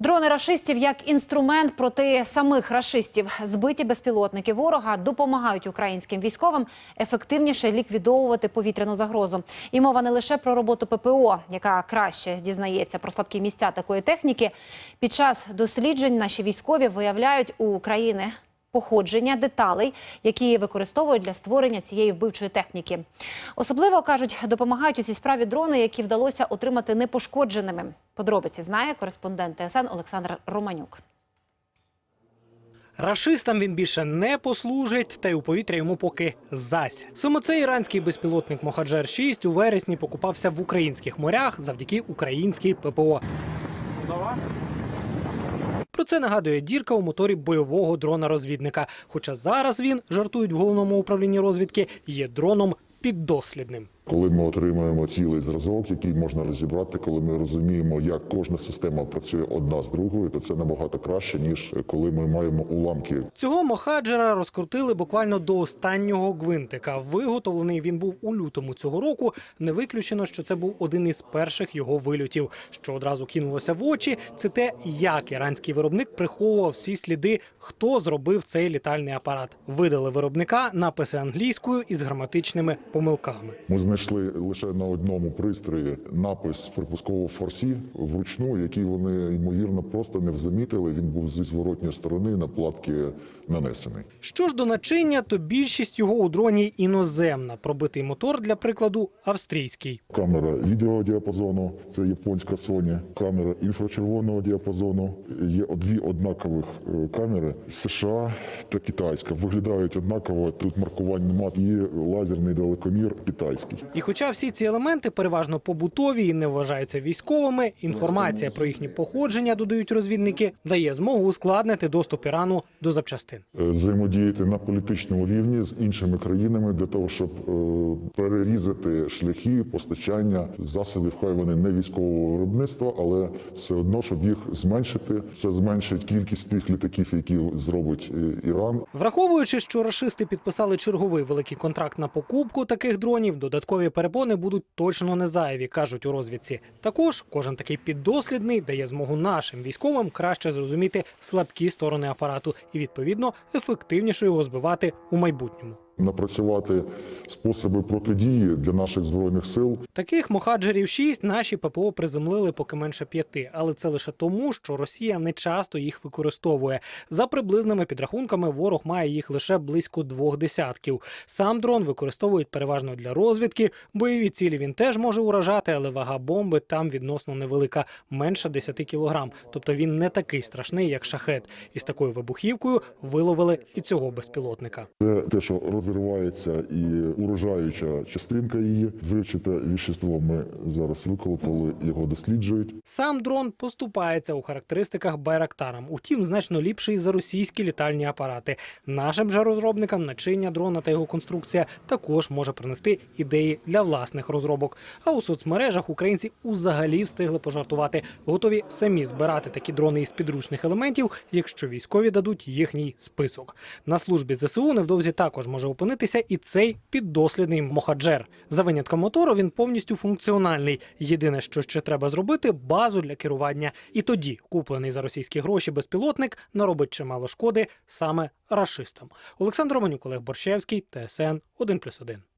Дрони рашистів як інструмент проти самих рашистів. Збиті безпілотники ворога допомагають українським військовим ефективніше ліквідовувати повітряну загрозу. І мова не лише про роботу ППО, яка краще дізнається про слабкі місця такої техніки. Під час досліджень наші військові виявляють у України походження деталей, які використовують для створення цієї вбивчої техніки. Особливо кажуть, допомагають у цій справі дрони, які вдалося отримати непошкодженими. Подробиці знає кореспондент ТСН Олександр Романюк. Рашистам він більше не послужить, та й у повітря йому поки зась. Саме цей іранський безпілотник Мохаджер 6 у вересні покупався в українських морях завдяки українській ППО. Про це нагадує дірка у моторі бойового дрона-розвідника. Хоча зараз він жартують в головному управлінні розвідки, є дроном піддослідним. Коли ми отримуємо цілий зразок, який можна розібрати, коли ми розуміємо, як кожна система працює одна з другою, то це набагато краще ніж коли ми маємо уламки. Цього мохаджера розкрутили буквально до останнього гвинтика. Виготовлений він був у лютому цього року. Не виключено, що це був один із перших його вильотів. Що одразу кинулося в очі, це те, як іранський виробник приховував всі сліди, хто зробив цей літальний апарат. Видали виробника написи англійською із граматичними помилками. Ми знайшли лише на одному пристрої напис припускового форсі вручну, який вони ймовірно просто не замітили. Він був зі зворотньої сторони на платки нанесений. Що ж до начиння, то більшість його у дроні іноземна. Пробитий мотор, для прикладу, австрійський. Камера відеодіапазону, це японська Sony, камера інфрачервоного діапазону. Є дві однакових е, камери США та китайська. Виглядають однаково. Тут маркувань немає. І лазерний далекомір китайський. І хоча всі ці елементи переважно побутові і не вважаються військовими, інформація про їхнє походження, додають розвідники, дає змогу ускладнити доступ Ірану до запчастин. Е, взаємодіяти на політичному рівні з іншими країнами для того, щоб е, перерізати шляхи постачання засобів, хай вони не військового виробництва, але все одно, щоб їх зменшити. Це зменшить кількість тих літаків, які зробить е, Іран. Враховуючи, що рашисти підписали черговий великий контракт на покупку таких дронів, додаткові перепони будуть точно не зайві, кажуть у розвідці. Також кожен такий піддослідний дає змогу нашим військовим краще зрозуміти слабкі сторони апарату і відповідно ефективніше його збивати у майбутньому. Напрацювати способи протидії для наших збройних сил Таких мохаджерів 6 наші ППО приземлили поки менше п'яти, але це лише тому, що Росія не часто їх використовує. За приблизними підрахунками, ворог має їх лише близько двох десятків. Сам дрон використовують переважно для розвідки. Бойові цілі він теж може уражати, але вага бомби там відносно невелика, менше 10 кілограм. Тобто він не такий страшний, як шахет. І з такою вибухівкою виловили і цього безпілотника. це те, що розривається і уражаюча частинка її. Вивчите віщество ми зараз виколопали, його досліджують. Сам дрон поступається у характеристиках Байрактарам, утім, значно ліпший за російські літальні апарати. Нашим же розробникам начиння дрона та його конструкція також може принести ідеї для власних розробок. А у соцмережах українці узагалі встигли пожартувати, готові самі збирати такі дрони із підручних елементів, якщо військові дадуть їхній список. На службі ЗСУ невдовзі також може опинитися і цей піддослідний мохаджер. За винятком мотору він повністю функціональний. Єдине, що ще треба зробити базу для керування. І тоді куплений за російські гроші безпілотник наробить чимало шкоди саме рашистам. Олександр Романюк, Олег Борщевський, ТСН 1+,1.